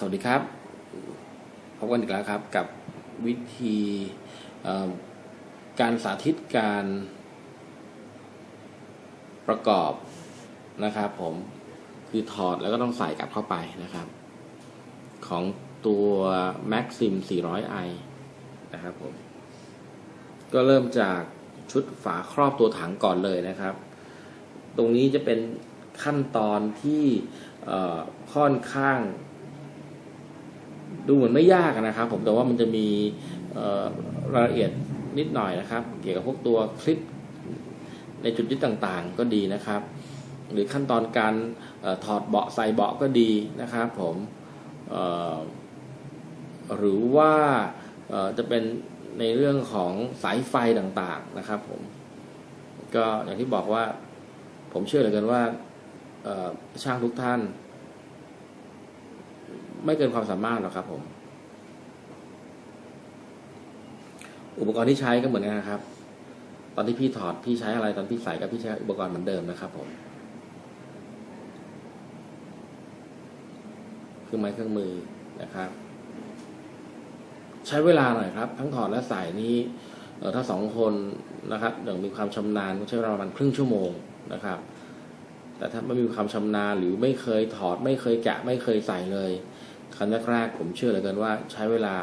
สวัสดีครับ พบกันอีกแล้วครับกับวิธีการสาธิตการประกอบนะครับผมคือถอดแล้วก็ต้องใส่กลับเข้าไปนะครับ ของตัว Maxim 400i นะครับผม ก็เริ่มจากชุดฝาครอบตัวถังก่อนเลยนะครับ ตรงนี้จะเป็นขั้นตอนที่ค่อนข้าง ดูเหมือนไม่ยากนะครับ ผมแต่ว่ามันจะมีรายละเอียดนิดหน่อยนะครับ เกี่ยวกับพวกตัวคลิปในจุดยึดต่างๆ ก็ดีนะครับ หรือขั้นตอนการออถอดเบาะใส่เบาะก็ดีนะครับผมหรือว่าจะเป็นในเรื่องของสายไฟต่างๆนะครับผมก็อย่างที่บอกว่าผมเชื่อเหลือเกินว่าช่างทุกท่าน ไม่เกินความสามารถหรอกครับ ผม อุปกรณ์ที่ใช้ก็เหมือนกันนะครับ ตอนที่พี่ถอดพี่ใช้อะไรตอนพี่ใส่กับพี่ใช้อุปกรณ์เหมือนเดิมนะครับ ผมเครื่องไม้เครื่องมือนะครับ ใช้เวลาหน่อยครับ ทั้งถอดและใส่นี้เออถ้าสองคนนะครับอย่างมีความชำนาญก็ใช้เวลาประมาณครึ่งชั่วโมงนะครับ แต่ถ้าไม่มีความชำนาญหรือไม่เคยถอดไม่เคยแกะไม่เคยใส่เลย ครั้งแรกๆผมเชื่อเหลือเกินว่าใช้เวลา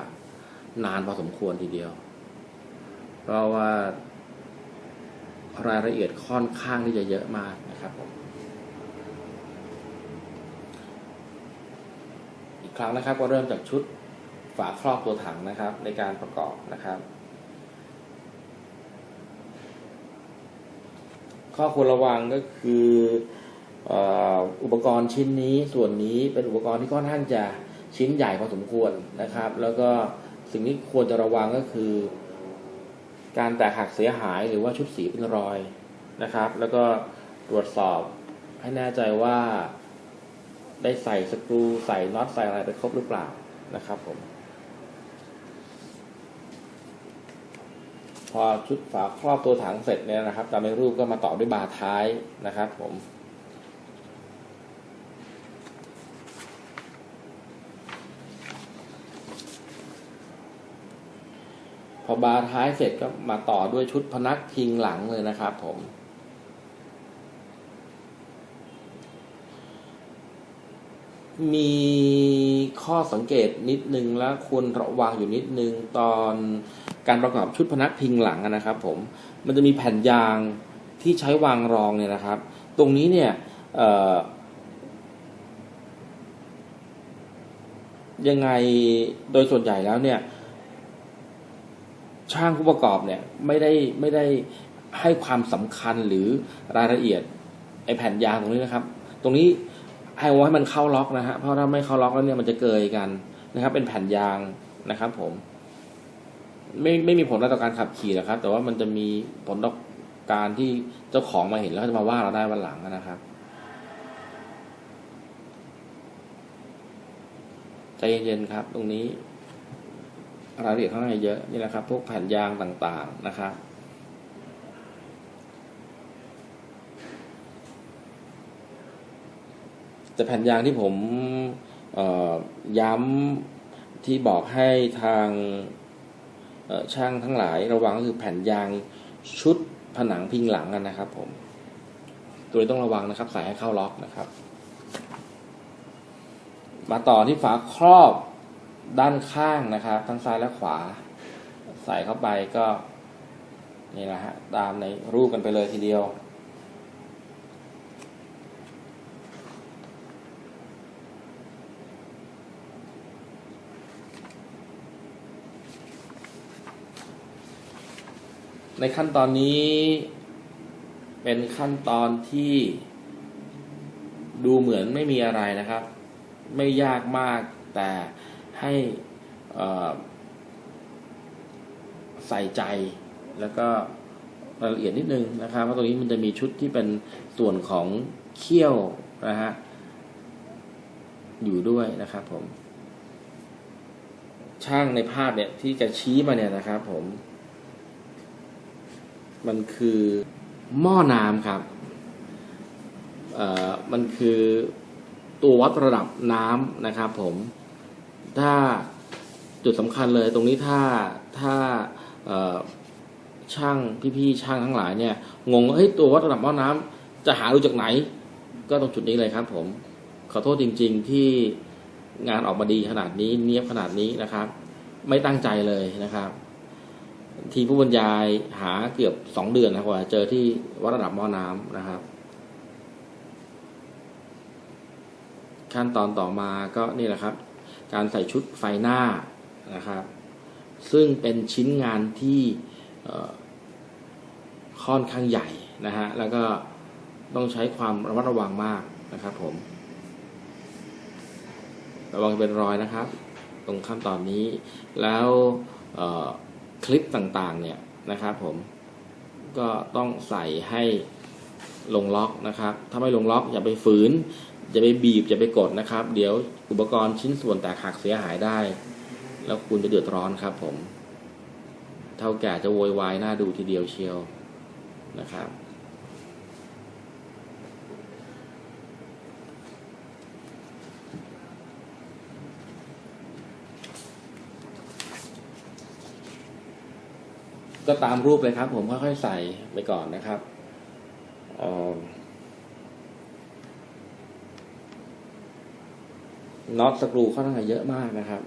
นานพอสมควรทีเดียว เพราะว่ารายละเอียดค่อนข้างที่จะเยอะมากนะครับผมอีกครั้งนะครับก็เริ่มจากชุดฝาครอบตัวถังนะครับ ในการประกอบนะครับ ข้อควรระวังก็คือออุปกรณ์ชิ้นนี้ส่วนนี้เป็นอุปกรณ์ที่ค่อนข้างจะ ชิ้นใหญ่พอสมควรนะครับ แล้วก็สิ่งที่ควรจะระวังก็คือ การแตกหักเสียหายหรือว่าชุดสีเป็นรอยนะครับ แล้วก็ตรวจสอบให้แน่ใจว่าได้ใส่สกรูใส่น็อตใส่อะไรไปครบหรือเปล่านะครับผม พอชุดฝาครอบตัวถังเสร็จเนี่ยนะครับ ตามในรูปก็มาต่อด้วยบาท้ายนะครับผม พอบาร์ท้ายเสร็จก็มาต่อด้วยชุดพนักพิงหลังเลยนะครับผม มีข้อสังเกตนิดนึงและควรระวังอยู่นิดนึงตอนการประกอบชุดพนักพิงหลังนะครับผม มันจะมีแผ่นยางที่ใช้วางรองเนี่ยนะครับ ตรงนี้เนี่ยยังไงโดยส่วนใหญ่แล้วเนี่ย ช่างผู้ประกอบเนี่ยไม่ได้ไม่ได้ให้ความสำคัญหรือรายละเอียดไอแผ่นยางตรงนี้นะครับ ตรงนี้ให้ว่าให้มันเข้าล็อกนะฮะเพราะถ้าไม่เข้าล็อกแล้วเนี่ยมันจะเกยกันนะครับ เป็นแผ่นยางนะครับ ผม ไม่ไม่มีผลต่อการขับขี่หรอกครับ แต่ว่ามันจะมีผลต่อการที่เจ้าของมาเห็นแล้วจะมาว่าเราได้วันหลังนะครับใจเย็นๆครับ ตรงนี้ รายละเอียดข้างในเยอะนี่นะครับ พวกแผ่นยางต่างๆนะครับแต่แผ่นยางที่ผมย้ำที่บอกให้ทางช่างทั้งหลายระวังก็คือแผ่นยางชุดผนังพิงหลังอะนะครับ ผม ตัวนี้ต้องระวังนะครับ ใส่ให้เข้าล็อกนะครับ มาต่อที่ฝาครอบ ด้านข้างนะครับ ทั้งซ้ายและขวา ใส่เข้าไปก็นี่นะฮะตามในรูปกันไปเลยทีเดียว ในขั้นตอนนี้เป็นขั้นตอนที่ดูเหมือนไม่มีอะไรนะครับ ไม่ยากมากแต่ ให้ใส่ใจแล้วก็รายละเอียดนิดนึงนะครับเพราตรงนี้มันจะมีชุดที่เป็นส่วนของเขี้ยวนะฮะอยู่ด้วยนะครับผม ช่างในภาพเนี่ยที่จะชี้มาเนี่ยนะครับผม มันคือหม้อน้ำครับเอ่อมันคือตัววัดระดับน้ำนะครับผม ถ้าจุดสำคัญเลยตรงนี้ถ้าถ้าช่างพี่ๆช่างทั้งหลายเนี่ยงงว่าเฮ้ยตัววัดระดับหม้อน้ำจะหาดูจากไหน ก็ตรงจุดนี้เลยครับ ผมขอโทษจริง ๆที่งานออกมาดีขนาดนี้เนียบขนาดนี้นะครับ ไม่ตั้งใจเลยนะครับ ทีผู้บรรยายหาเกือบสองเดือนนะกว่าเจอที่วัดระดับหม้อน้ำนะครับ ขั้นตอนต่อมาก็นี่แหละครับ การใส่ชุดไฟหน้านะครับ ซึ่งเป็นชิ้นงานที่ค่อนข้างใหญ่นะฮะแล้วก็ต้องใช้ความระมัดระวังมากนะครับผม ระวังเป็นรอยนะครับ ตรงขั้นตอนนี้ แล้วคลิปต่างๆเนี่ยนะครับผมก็ต้องใส่ให้ลงล็อกนะครับ ถ้าไม่ลงล็อกอย่าไปฝืน อย่าไปบีบอย่าไปกดนะครับ เดี๋ยวอุปกรณ์ชิ้นส่วนแตกหักเสียหายได้ แล้วคุณจะเดือดร้อนครับ ผม เท่าแก่จะโวยวายหน้าดูทีเดียวเชียวนะครับก็ตามรูปเลยครับ ผมค่อยๆใส่ไปก่อนนะครับเอ่อ น็อตสกรูค่อนข้างเยอะมากนะครับ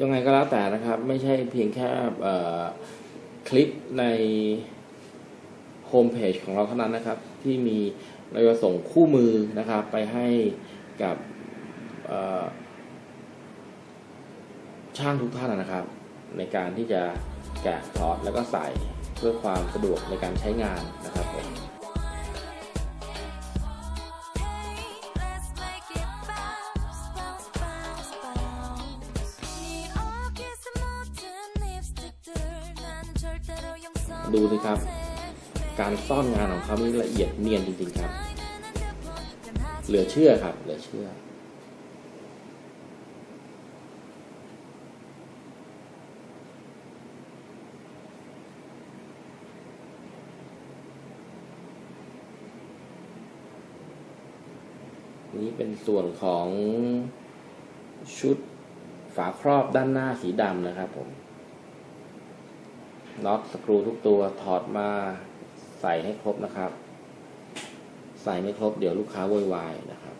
ยังไงก็แล้วแต่นะครับ ไม่ใช่เพียงแค่คลิปในโฮมเพจของเราเท่านั้นนะครับ ที่มีเราจะส่งคู่มือนะครับ ไปให้กับช่างทุกท่านนะครับ ในการที่จะแกะถอดแล้วก็ใส่เพื่อความสะดวกในการใช้งานนะครับผม ดูนะครับ การซ่อนงานของเขานี่ละเอียดเนียนจริงๆครับ เหลือเชื่อครับ เหลือเชื่อ นี้เป็นส่วนของชุดฝาครอบด้านหน้าสีดำนะครับผม น็อตสกรูทุกตัวถอดมาใส่ให้ครบนะครับ ใส่ไม่ครบเดี๋ยวลูกค้าโวยวายนะครับ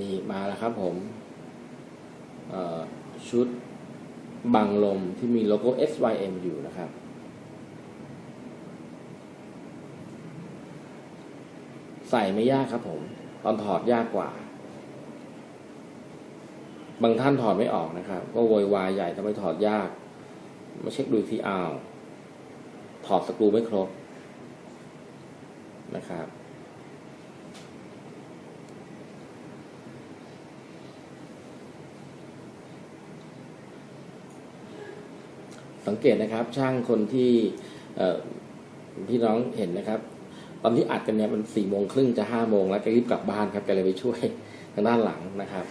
นี่มาแล้วครับผม ชุดบังลมที่มีโลโก้ SYM อยู่นะครับ ใส่ไม่ยากครับผม ตอนถอดยากกว่า บางท่านถอดไม่ออกนะครับ ก็โวยวายใหญ่ทำไมถอดยาก มาเช็คดูที่อ้าว ถอดสกรูไม่ครบนะครับ สังเกตนะครับ ช่างคนที่พี่น้องเห็นนะครับ ตอนที่อัดกันเนี่ยมันสี่โมงครึ่งจะห้าโมงแล้วแกรีบกลับบ้านครับแกเลยไปช่วยทางด้านหลังนะครับ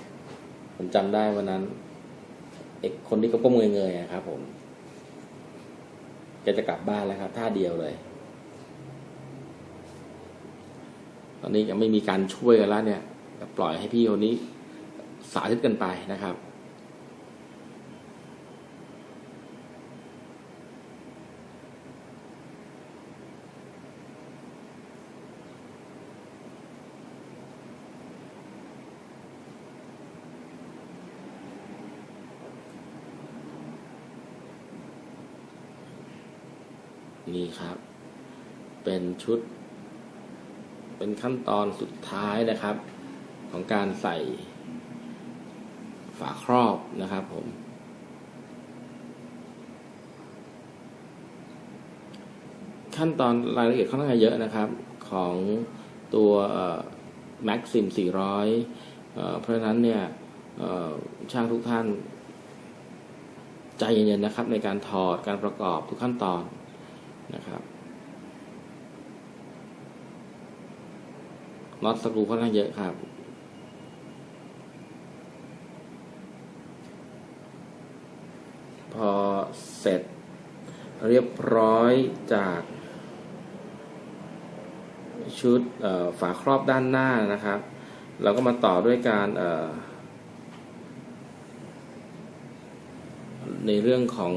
ผมจำได้วันนั้นเอกคนที่ก็ก้มเงยๆนะครับ ผมแกจะกลับบ้านแล้วครับท่าเดียวเลย ตอนนี้ยังไม่มีการช่วยกันแล้วเนี่ยปล่อยให้พี่คนนี้สาธิตกันไปนะครับ นี่ครับ เป็นชุด เป็นขั้นตอนสุดท้ายนะครับ ของการใส่ฝาครอบนะครับผม ขั้นตอนรายละเอียดค่อนข้างเยอะนะครับ ของตัวแม็กซิม400เอ่อเพราะฉะนั้นเนี่ยช่างทุกท่าน ใจเย็นๆนะครับ ในการถอดการประกอบทุกขั้นตอน นะครับน็อตสกรูค่อนข้างเยอะครับ พอเสร็จเรียบร้อยจากชุดฝาครอบด้านหน้านะครับ เราก็มาต่อด้วยการในเรื่องของ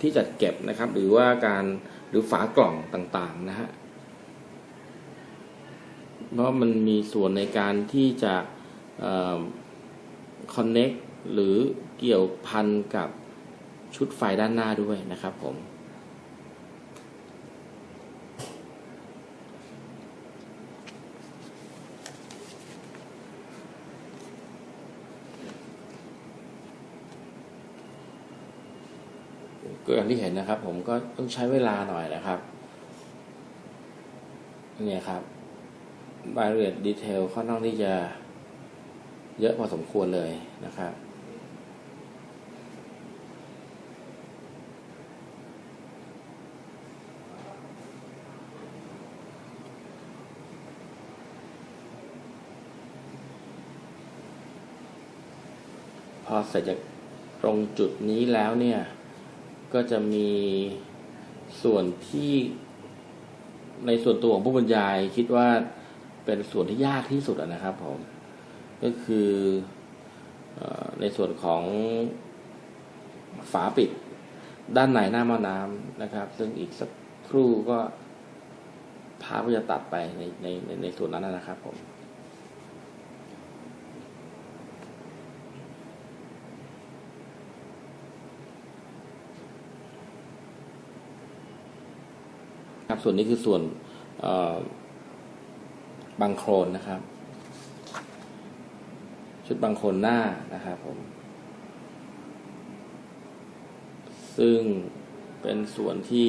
ที่จัดเก็บนะครับ หรือว่าการหรือฝากล่องต่างๆนะฮะเพราะมันมีส่วนในการที่จะคอนเน็กหรือเกี่ยวพันกับชุดไฟด้านหน้าด้วยนะครับผม ก็อย่างที่เห็นนะครับ ผมก็ต้องใช้เวลาหน่อยนะครับเนี่ยครับรายละเอียดดีเทลค่อนข้างที่จะเยอะพอสมควรเลยนะครับ พอเสร็จจากตรงจุดนี้แล้วเนี่ย ก็จะมีส่วนที่ในส่วนตัวของผู้บรรยายคิดว่าเป็นส่วนที่ยากที่สุดนะครับผมก็คือในส่วนของฝาปิดด้านในหน้าม้อน้ำนะครับ ซึ่งอีกสักครู่ก็ภาพก็จะตัดไปในในในส่วนนั้นนะครับผม ครับ ส่วนนี้คือส่วนบังโครนนะครับ ชุดบังโครนหน้านะครับผม ซึ่งเป็นส่วนที่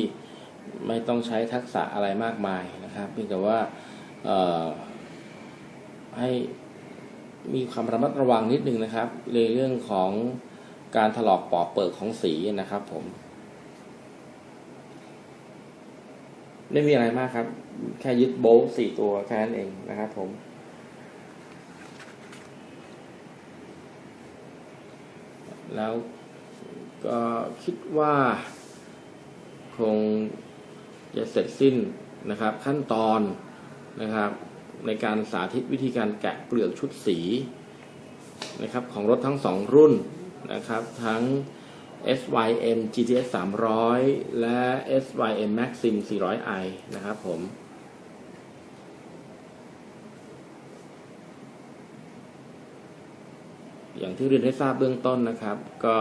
ไม่ต้องใช้ทักษะอะไรมากมายนะครับเพียงแต่ว่าให้มีความระมัดระวังนิดนึงนะครับในเรื่องของการถลอกปอกเปิดของสีนะครับผม ไม่มีอะไรมากครับ แค่ยึดโบลต์สี่ตัวแค่นั้นเองนะครับผม แล้วก็คิดว่าคงจะเสร็จสิ้นนะครับ ขั้นตอนนะครับ ในการสาธิตวิธีการแกะเปลือกชุดสีนะครับ ของรถทั้งสองรุ่นนะครับ ทั้ง SYM GTS 300 และ SYM Maxim 400i นะครับผม อย่างที่เรียนให้ทราบเบื้องต้นนะครับ ก็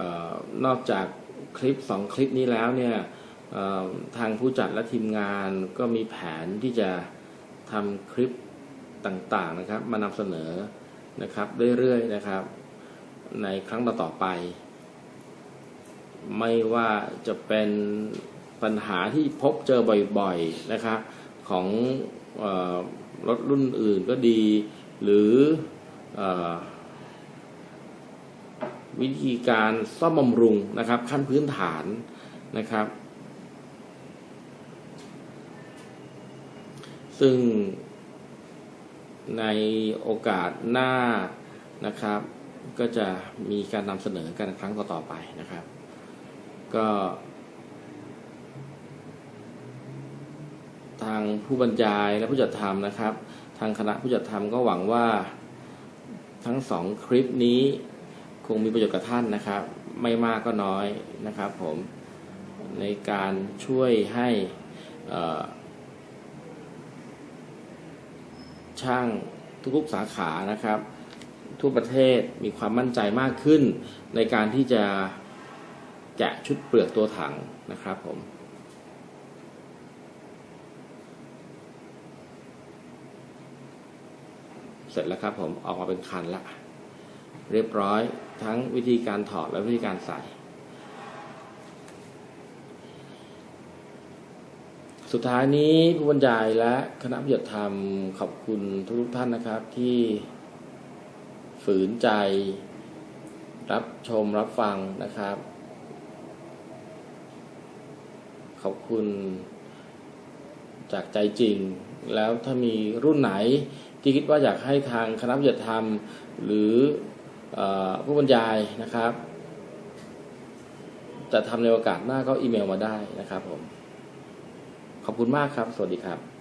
อนอกจากคลิป 2 คลิปนี้แล้วเนี่ยทางผู้จัดและทีมงานก็มีแผนที่จะทำคลิปต่างๆนะครับ มานำเสนอนะครับเรื่อยๆนะครับ ในครั้งต่อๆไป ไม่ว่าจะเป็นปัญหาที่พบเจอบ่อยๆนะครับของรถรุ่นอื่นก็ดี หรืออวิธีการซ่อมบำรุงนะครับ ขั้นพื้นฐานนะครับ ซึ่งในโอกาสหน้านะครับ ก็จะมีการนำเสนอกันครั้งต่อๆไปนะครับ ก็ ทางผู้บรรยายและผู้จัดทำนะครับ ทางคณะผู้จัดทำก็หวังว่าทั้งสองคลิปนี้คงมีประโยชน์กับท่านนะครับ ไม่มากก็น้อยนะครับผมในการช่วยให้ช่างทุกๆสาขานะครับ ทั่วประเทศมีความมั่นใจมากขึ้น ในการที่จะแกะชุดเปลือกตัวถังนะครับผมเสร็จแล้วครับผมออกมาเป็นคันละ เรียบร้อยทั้งวิธีการถอดและวิธีการใส่ สุดท้ายนี้ผู้บรรยายและคณะปฏิบัติธรรมขอบคุณทุกท่านนะครับที่ ฝืนใจ รับชมรับฟังนะครับ ขอบคุณ จากใจจริง แล้วถ้ามีรุ่นไหนที่คิดว่าอยากให้ทางคณะปฏิบัติธรรม หรือเออผู้บรรยายนะครับ จะทำในโอกาสหน้าก็อีเมลมาได้นะครับผม ขอบคุณมากครับ สวัสดีครับ